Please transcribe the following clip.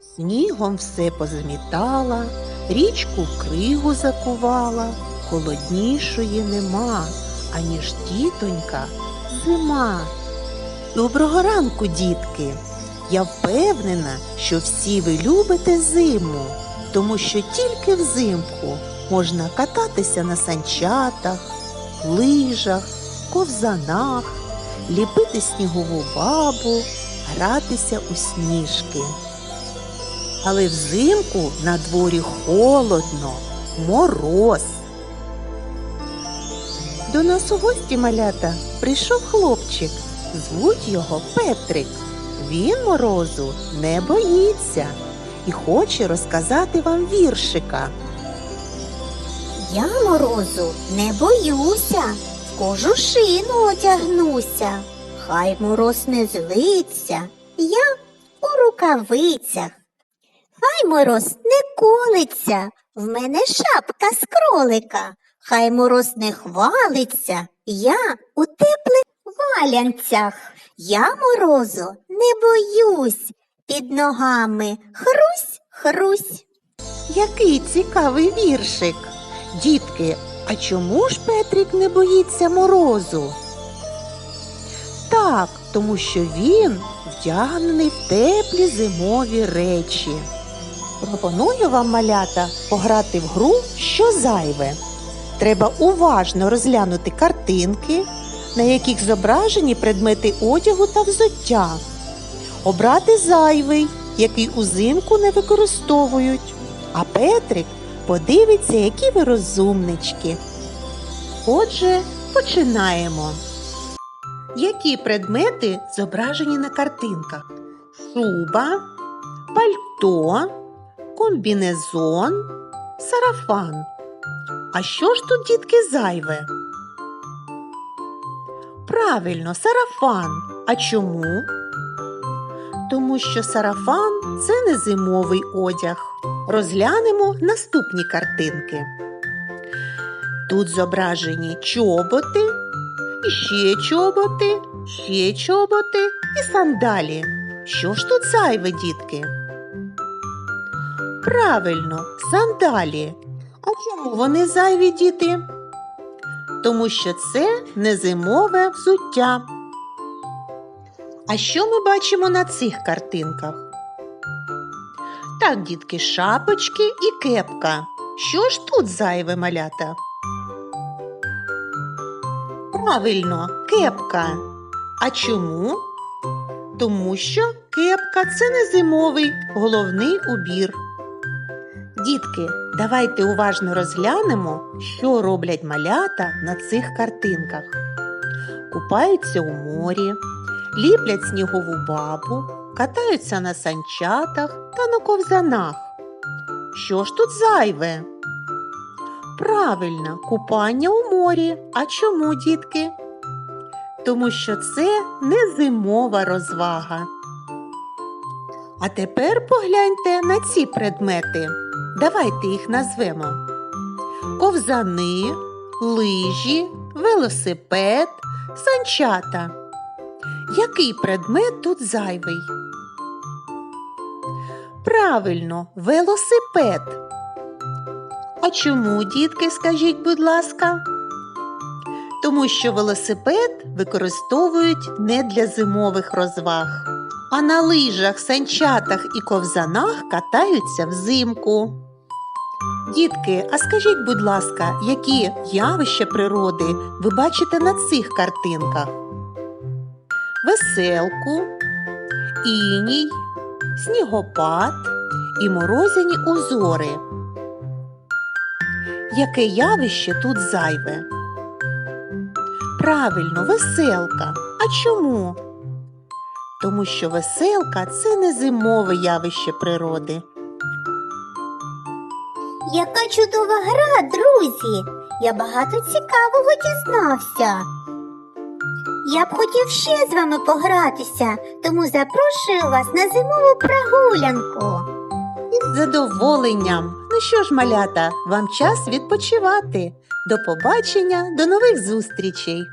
Снігом все позамітала, річку в кригу закувала, холоднішої нема, аніж тітонька зима. Доброго ранку, дітки! Я впевнена, що всі ви любите зиму, тому що тільки взимку можна кататися на санчатах, лижах, ковзанах, ліпити снігову бабу, гратися у сніжки. Але взимку на дворі холодно, мороз. До нас у гості малята прийшов хлопчик. Звуть його Петрик. Він морозу не боїться і хоче розказати вам віршика. Я морозу не боюся, в кожушину одягнуся. Хай мороз не злиться, я у рукавицях. Хай мороз не колиться, в мене шапка з кролика. Хай мороз не хвалиться, я у теплих валянцях. Я морозу не боюсь, під ногами хрусь, хрусь. Який цікавий віршик. Дітки, а чому ж Петрик не боїться морозу? Так, тому що він вдягнений в теплі зимові речі. Пропоную вам, малята, пограти в гру що зайве. Треба уважно розглянути картинки, на яких зображені предмети одягу та взуття. Обрати зайвий, який узимку не використовують. А Петрик подивиться, які ви розумнички. Отже, починаємо. Які предмети зображені на картинках? Шуба, пальто, комбінезон, сарафан. А що ж тут, дітки, зайве? Правильно, сарафан. А чому? Тому що сарафан це не зимовий одяг. Розглянемо наступні картинки. Тут зображені чоботи, ще чоботи, ще чоботи і сандалі. Що ж тут зайве, дітки? Правильно, сандалі. А чому вони зайві, діти? Тому що це не зимове взуття. А що ми бачимо на цих картинках? Так, дітки, шапочки і кепка. Що ж тут зайве малята? Правильно, кепка. А чому? Тому що кепка це не зимовий головний убір. Дітки, давайте уважно розглянемо, що роблять малята на цих картинках. Купаються у морі, ліплять снігову бабу, катаються на санчатах та на ковзанах. Що ж тут зайве? Правильно, купання у морі. А чому, дітки? Тому що це не зимова розвага. А тепер погляньте на ці предмети. Давайте їх назвемо: ковзани, лижі, велосипед, санчата. Який предмет тут зайвий? Правильно, велосипед. А чому, дітки, скажіть, будь ласка? Тому що велосипед використовують не для зимових розваг, а на лижах, санчатах і ковзанах катаються взимку. Дітки, а скажіть, будь ласка, які явища природи ви бачите на цих картинках? Веселку, іній, снігопад і морозяні узори. Яке явище тут зайве? Правильно, веселка. А чому? Тому що веселка це не зимове явище природи. Яка чудова гра, друзі! Я багато цікавого дізнався. Я б хотів ще з вами погратися, тому запрошую вас на зимову прогулянку. Із задоволенням. Ну що ж, малята, вам час відпочивати. До побачення, до нових зустрічей!